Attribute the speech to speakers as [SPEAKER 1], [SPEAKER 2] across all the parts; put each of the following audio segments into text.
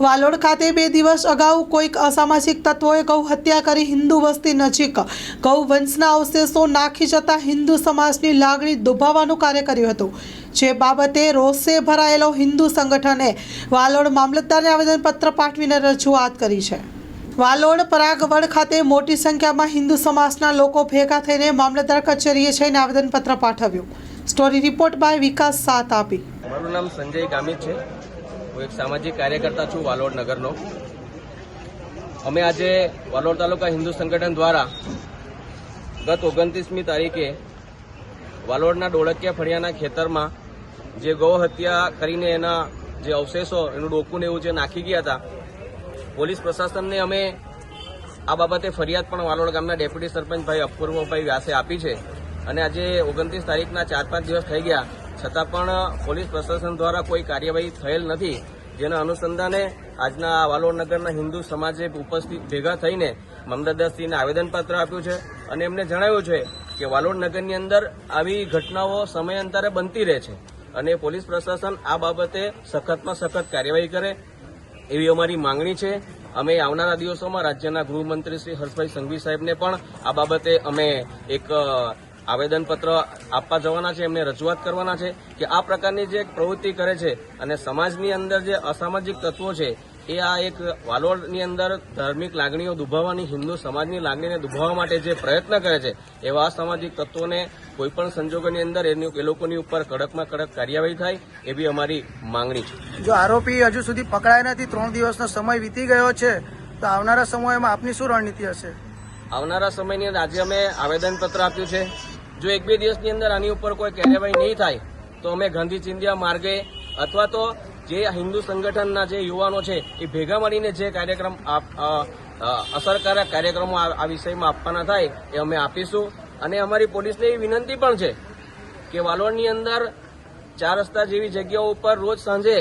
[SPEAKER 1] વાલોડ ખાતે બે દિવસ અગાઉ કોઈક અસામાજિક તત્વોએ ગૌ હત્યા કરી હિન્દુ વસ્તી નજીક. ગૌ વંશના અવશેષો નાખી જતા હિન્દુ સમાજની લાગણી દુભાવવાનું કાર્ય કર્યું હતું. જે બાબતે રોષે ભરાયેલો હિન્દુ સંગઠને વાલોડ મામલતદારને આવેદનપત્ર પાઠવીને રજૂઆત કરી છે. વાલોડ પરાગવડ ખાતે મોટી સંખ્યામાં હિન્દુ સમાજના લોકો ભેગા થઈને મામલતદાર કચેરીએ જઈને આવેદનપત્ર પાઠવ્યું. સ્ટોરી રિપોર્ટ બાય વિકાસ સાત આપી.
[SPEAKER 2] મારું નામ સંજય ગામિત છે. હું એક સામાજિક કાર્યકર્તા છું, વાલોડ નગરનો. અમે આજે વાલોડ તાલુકા હિન્દુ સંગઠન દ્વારા ગત ઓગણત્રીસમી તારીખે વાલોડના ડોળકિયા ફળિયાના ખેતરમાં જે ગૌ હત્યા કરીને એના જે અવશેષો, એનું ડોકું એવું જે નાખી ગયા હતા, પોલીસ પ્રશાસનને અમે આ બાબતે ફરિયાદ પણ વાલોડ ગામના ડેપ્યુટી સરપંચ ભાઈ અપૂર્વભાઈ વ્યાસે આપી છે. અને આજે ઓગણત્રીસ તારીખના ચાર પાંચ દિવસ થઈ ગયા. છતાં પણ પોલીસ પ્રશાસન દ્વારા કોઈ કાર્યવાહી થયેલ નથી. જેના અનુસંધાને આજના વાલોડ નગરના હિન્દુ સમાજે ઉપસ્થિત ભેગા થઈને મમદાદાસજીને આવેદનપત્ર આપ્યું છે અને એમને જણાવ્યું છે કે વાલોડ નગરની અંદર આવી ઘટનાઓ સમયાંતરે બનતી રહે છે અને પોલીસ પ્રશાસન આ બાબતે સખતમાં સખત કાર્યવાહી કરે એવી અમારી માંગણી છે. અમે આવનારા દિવસોમાં રાજ્યના ગૃહમંત્રી શ્રી હર્ષભાઈ સંઘવી સાહેબને પણ આ બાબતે અમે એક આવેદનપત્ર આપવા જવાના છે એમને રજૂઆત કરવાના છે કે આ પ્રકારની જે પ્રવૃત્તિ કરે છે અને સમાજની અંદર જે અસામાજિક તત્વો છે એ આ એક વાલોડની અંદર ધાર્મિક લાગણીઓ દુભાવવાની હિન્દુ સમાજની લાગણીને દુભાવવા માટે જે પ્રયત્ન કરે છે એવા અસામાજિક તત્વોને કોઈપણ સંજોગોની અંદર એની એ લોકોની ઉપર કડકમાં કડક કાર્યવાહી થાય એવી અમારી માંગણી છે.
[SPEAKER 3] જો આરોપી હજુ સુધી પકડાય નથી ત્રણ દિવસનો સમય વીતી ગયો છે તો આવનારા સમયમાં આપની શું રણનીતિ હશે?
[SPEAKER 2] આવનારા સમયની અંદર આજે અમે આવેદનપત્ર આપ્યું છે. જો એક બે દિવસની અંદર આની ઉપર કોઈ કાર્યવાહી નહીં થાય, તો અમે ગાંધી ચિંધ્યા માર્ગે અથવા તો જે હિન્દુ સંગઠનના જે યુવાનો છે, એ ભેગા મળીને જે કાર્યક્રમ અસરકારક કાર્યક્રમો આ વિષયમાં આપવાના થાય, એ અમે આપીશું. અને અમારી પોલીસને એવી વિનંતી પણ છે કે વાલોડની અંદર ચાર રસ્તા જેવી જગ્યાઓ ઉપર રોજ સાંજે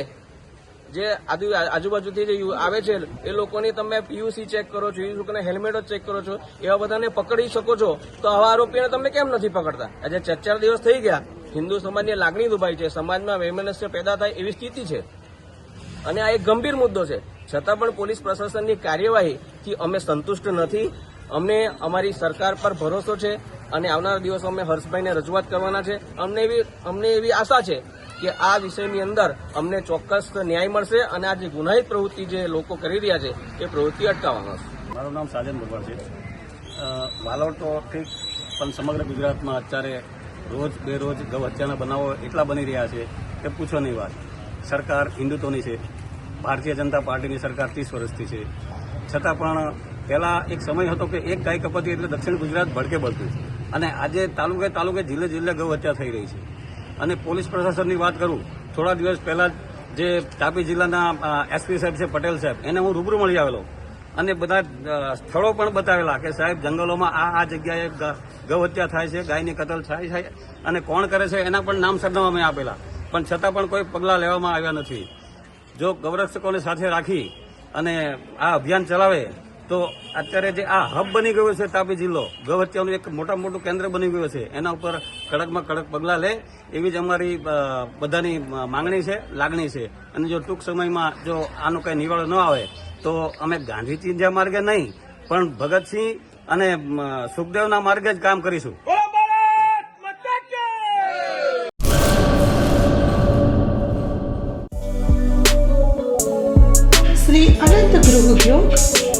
[SPEAKER 2] જે આજુ આજુબાજુથી જે આવે છે, એ લોકોની તમે પીયુસી ચેક કરો છો, એ લોકોના હેલ્મેટો ચેક કરો છો, એવા બધાને પકડી શકો છો. તો આવા આરોપીઓને તમે કેમ નથી પકડતા? આજે ચાર ચાર દિવસ થઈ ગયા. હિન્દુ સમાજની લાગણી દુભાઈ છે. સમાજમાં વૈમનસ્ય પેદા થાય એવી સ્થિતિ છે. અને આ એક ગંભીર મુદ્દો છે. છતાં પણ પોલીસ પ્રશાસનની કાર્યવાહીથી અમે સંતુષ્ટ નથી. અમને અમારી સરકાર પર ભરોસો છે. અને આવનારા દિવસો અમે હર્ષભાઈને રજૂઆત કરવાના છે. અમને એવી અમને એવી આશા છે કે આ વિષયની અંદર અમને ચોક્કસ ન્યાય મળશે અને આ જે ગુનાહિત પ્રવૃત્તિ જે લોકો કરી રહ્યા છે, એ પ્રવૃત્તિ અટકાવવાનો છે
[SPEAKER 4] મારું નામ સાજન ભગવાન છે. વાલોડ તો ઠીક, પણ સમગ્ર ગુજરાતમાં અત્યારે રોજ બેરોજ ગૌ હત્યાના બનાવો એટલા બની રહ્યા છે કે પૂછો નહીં વાત. સરકાર હિન્દુત્વની છે. ભારતીય જનતા પાર્ટીની સરકાર ત્રીસ વર્ષથી છે. છતાં પણ પહેલા એક સમય હતો કે એક ગાય કપાતી એટલે દક્ષિણ ગુજરાત ભડકે બળતું. અને આજે તાલુકે તાલુકે જિલ્લે જિલ્લે ગૌ હત્યા થઈ રહી છે. અને પોલીસ પ્રશાસનની વાત કરું, થોડા દિવસ પહેલા જ તાપી જિલ્લાના એસપી સાહેબ છે, પટેલ સાહેબ, એને હું રૂબરૂ મળી આવેલો. અને બધા સ્થળો પણ બતાવેલા કે સાહેબ, જંગલોમાં આ આ જગ્યાએ ગૌહત્યા થાય છે, ગાયની કતલ થાય છે, અને કોણ કરે છે, એના પણ નામ સરનામા મેં આપેલા. પણ છતાં પણ કોઈ પગલાં લેવામાં આવ્યા નથી. જો ગૌરક્ષકોને સાથે રાખી અને આ અભિયાન ચલાવે તો અત્યારે જે આ હબ બની ગયો છે તાપી જિલ્લો ગૌ એક મોટા મોટું કેન્દ્ર બની ગયું છે. એના ઉપર કડકમાં કડક પગલાં લે એવી જ અમારી બધાની માંગણી છે લાગણી છે. અને જો ટૂંક સમયમાં જો આનો કંઈ નિવાડો ન આવે તો અમે ગાંધી ચિંધ્યા માર્ગે નહીં પણ ભગતસિંહ અને સુખદેવના માર્ગે જ કામ કરીશું.
[SPEAKER 1] શ્રી અનંત ગૃહ ઉદ્યોગ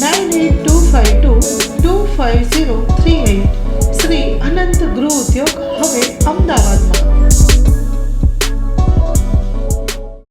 [SPEAKER 1] 9852